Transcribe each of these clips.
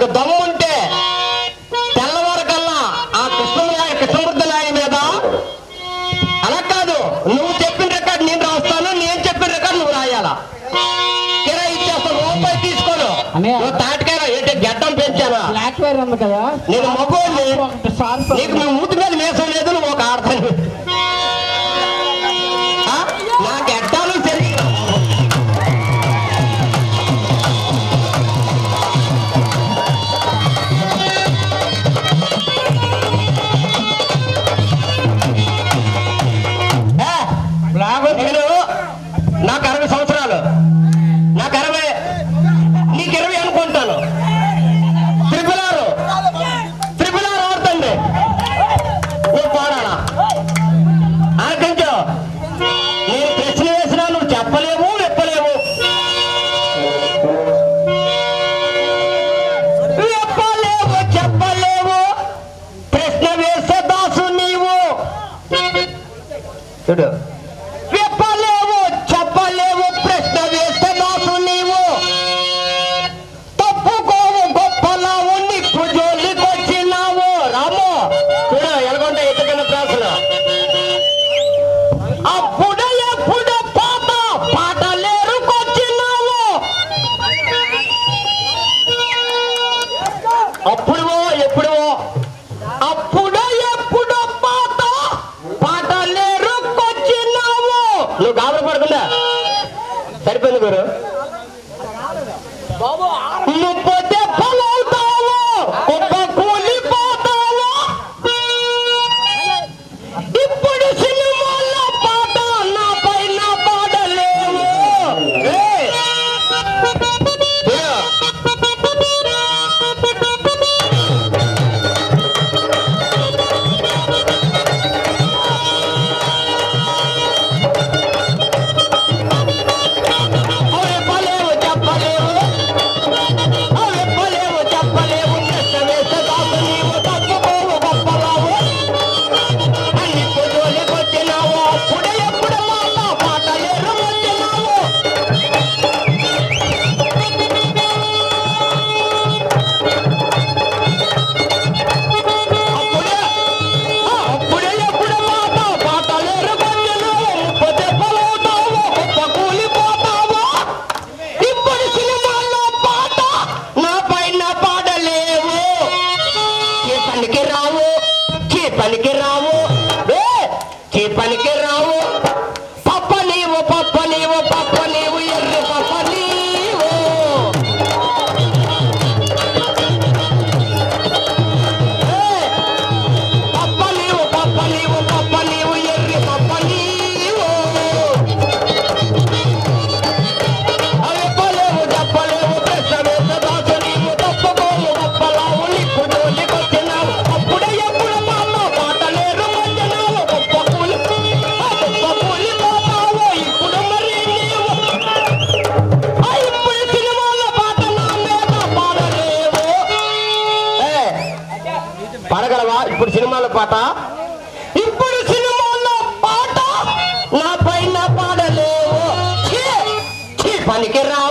నీకు దమ్ము ఉంటే తెల్లవారకల్లా ఆ కృష్ణ కృష్ణమృద్ధ లాయ మీద. అలా కాదు నువ్వు చెప్పిన రికార్డు నేను రాస్తాను నేను చెప్పిన రికార్డు నువ్వు రాయాలా? కిరా ఇచ్చేస్తాను రూపాయి తీసుకోను. నువ్వు తాటికాయ ఏంటి గడ్డం పెంచాను నేను మొబైల్ నీకు నువ్వు పలికి రావు చే పలికి రావు ఇప్పుడు సినిమాల పాట? ఇప్పుడు సినిమాల్లో పాట? నా పైన పాడలేవు. పనికి రా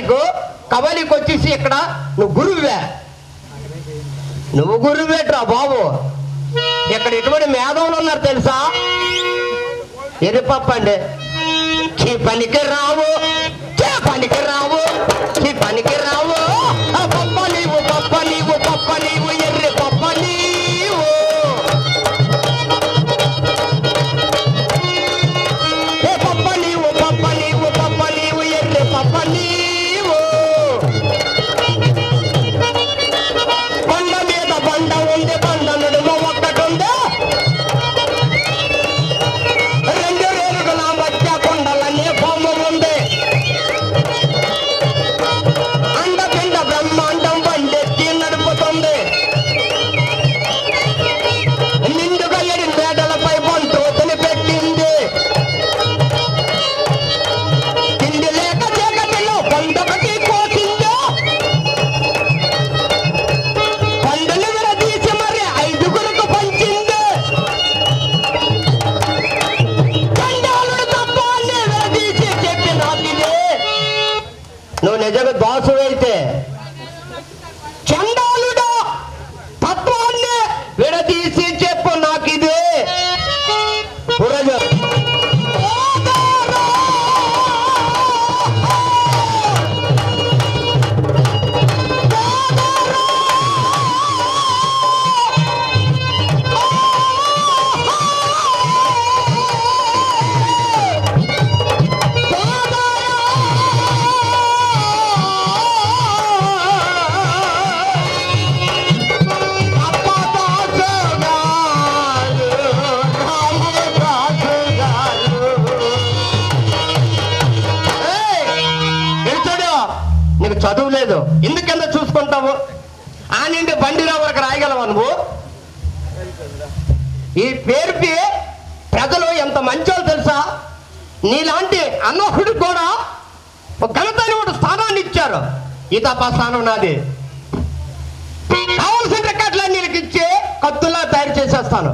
నీకు కబలికి వచ్చేసి ఇక్కడ నువ్వు గురువే నువ్వు గురువేట్రా బాబు. ఇక్కడ ఎటువంటి మేధవులు ఉన్నారు తెలుసా? ఎరుపప్పండి. చీ పనికి రావు. చే పనికి రావు. చీ పనికి రావు. నీకు చదువు లేదు. ఎందుకెంత చూసుకుంటావు? ఆ నిండి బండిలో వరకు రాయగలవా నువ్వు? ఈ పేరుకి ప్రజలు ఎంత మంచో తెలుసా? నీలాంటి అన్నోహుడు కూడా ఒక ఘనతైన ఒక స్థానాన్ని ఇచ్చారు. ఈతాపా స్థానం నాది. కావలసిన రికార్డులన్నీ ఇచ్చి కత్తులా తయారు చేసేస్తాను.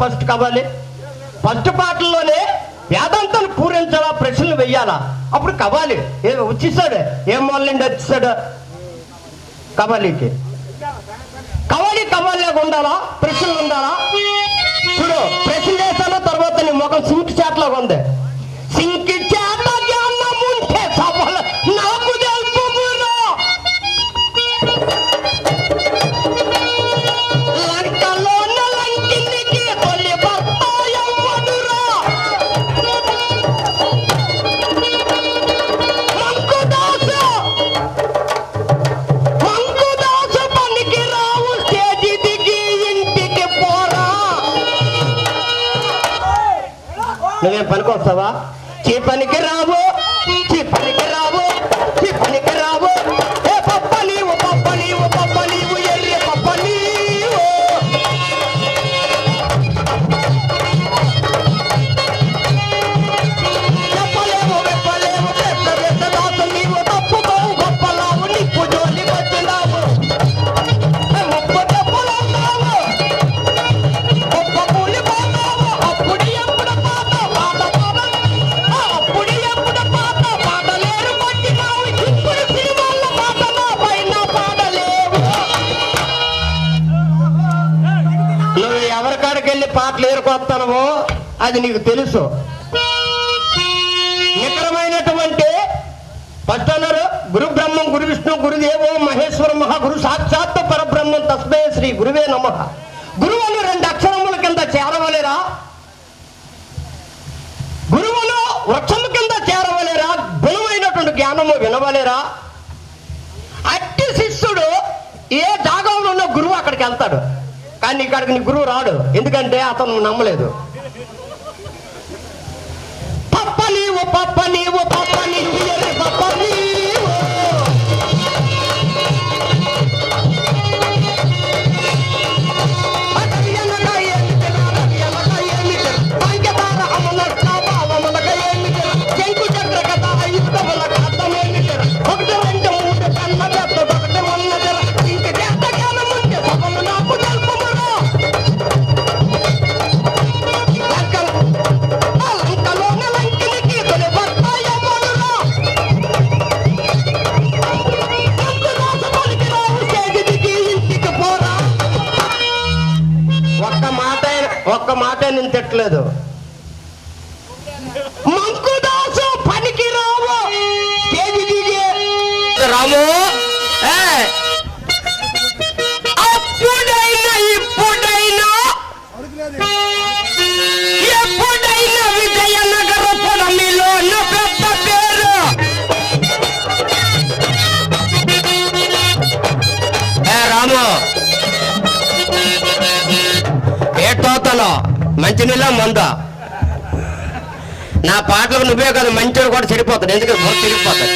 ఫస్ట్ కావాలి ఫస్ట్ పాటల్లోనే వేదాంతాన్ని పూరించాలా ప్రశ్నలు వెయ్యాలా అప్పుడు కవాలి ఏ వచ్చేసాడు. ఏం మొదలండి వచ్చేసాడు? కవాలికి కవాలి కవాలిగా ఉండాలా? ప్రశ్నలు ఉండాలా? చూడు ప్రశ్న చేశాను తర్వాత నీ ముఖం సింక్ చాట్లాగా ఉంది. సింక్ పనికి వస్తావా చీ పనికి రావు. పాటలు అది నీకు తెలుసు. నికరమైనటువంటి ఫస్ట్ అన్నారు గురు బ్రహ్మం గురు విష్ణు గురుదేవో మహేశ్వర మహాగురు సాక్షాత్ పరబ్రహ్మం తస్మే శ్రీ గురువే నమ. గురువులు రెండు అక్షరముల కింద చేరవలేరా? గురువులు వృక్షము కింద చేరవలేరా? గుణమైనటువంటి జ్ఞానము వినవలేరా? అట్టి శిష్యుడు ఏ జాగంలో ఉన్న గురువు అక్కడికి వెళ్తాడు. కానీ ఇక్కడికి నీ గురువు రాడు. ఎందుకంటే అతను నమ్మలేదు. పప్ప నీవు పప్ప నీవు పప్ప నీ పప్ప నీవు. ఒక్క నేను తిట్టలేదు. మంచినీళ్ళ మంద. నా పాటలకు నువ్వే కాదు మంచోడు కూడా చెడిపోతాడు. ఎందుకంటే చెడిపోతాడు.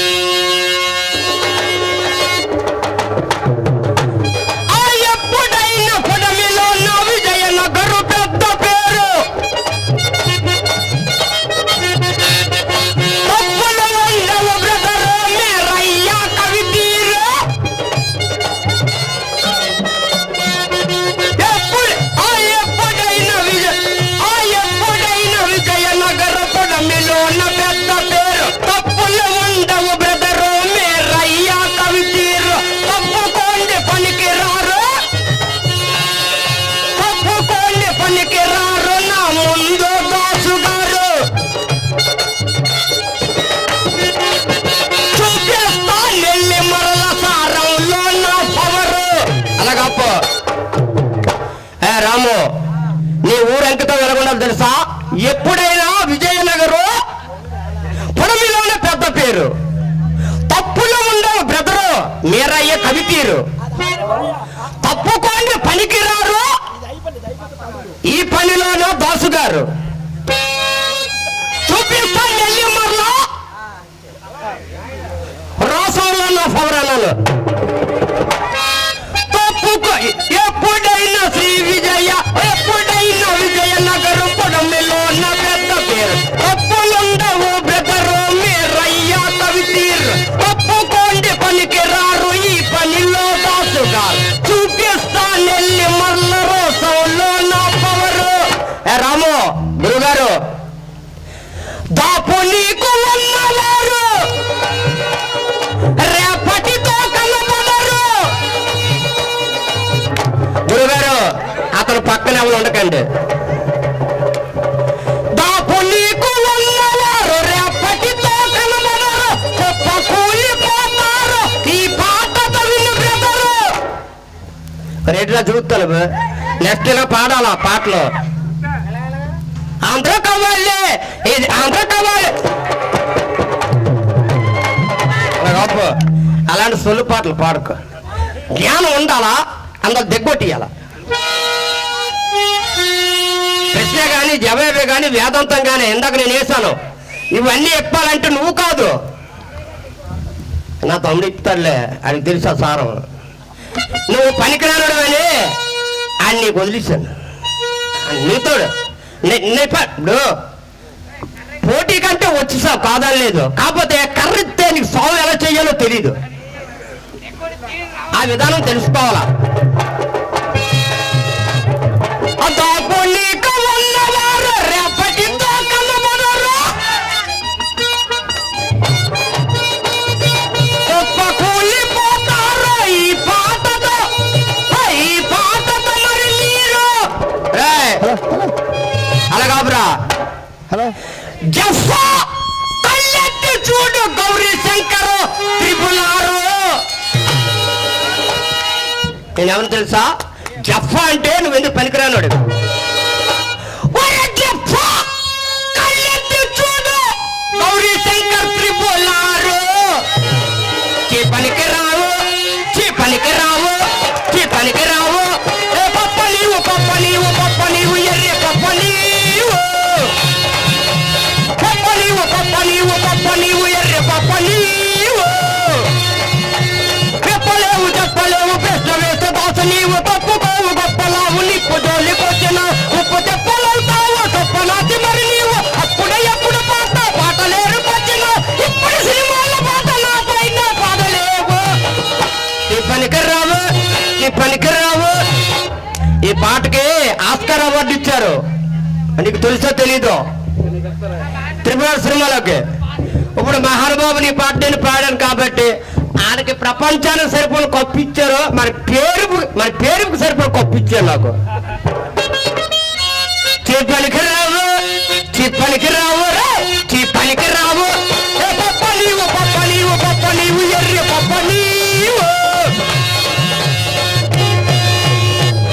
మీరయ్యే తప్పుకోండి పనికిరారు. ఈ పనిలోనూ దాసు గారు చూపిస్తా నెల్లి మరలా. రాసంలో తప్పుకో ఎప్పుడైనా శ్రీ విజయ విను బ్రదరు. రేట్లా చూస్తాను నెక్స్ట్ ఇలా పాడాలా పాటలు? అందరూ కావాలి అందరూ కావాలి అలాంటి సొల్లు పాటలు పాడుకో. జ్ఞానం ఉండాలా? అందరు దిగ్గొట్టియాల? ప్రశ్న కానీ జవాబే కానీ వేదాంతం కానీ ఇందాక నేను వేసాను ఇవన్నీ చెప్పాలంటే నువ్వు కాదు. నా తమ్ముడు ఇస్తాడులే ఆయనకు తెలుసా సారం? నువ్వు పనికిరాడు అని ఆయన నీకు వదిలేశాను నీతోడు. ఇప్పుడు పోటీ కంటే వచ్చేసావు కాదని లేదు. కాకపోతే కర్రెత్తే నీకు సాగు ఎలా చేయాలో తెలీదు. ఆ విధానం తెలుసుకోవాలా? జఫా కళ్ళెత్తి చూడు గౌరీ శంకర్ శంకరు త్రిపులారు నేనెవరు తెలుసా? జఫా అంటే నువ్వు ఎందుకు పనికిరానుడు నీకు తెలుసో తెలీదు? త్రిపుర సినిమాలోకి. ఇప్పుడు మహానుభావు నీ పాట నేను పాడాను కాబట్టి ఆయనకి ప్రపంచానికి సరిపోయిన కప్పు మన పేరు మన పేరుకు సరిపోయిన కప్పు నాకు. చెప్పనికి రావు చెప్పనికి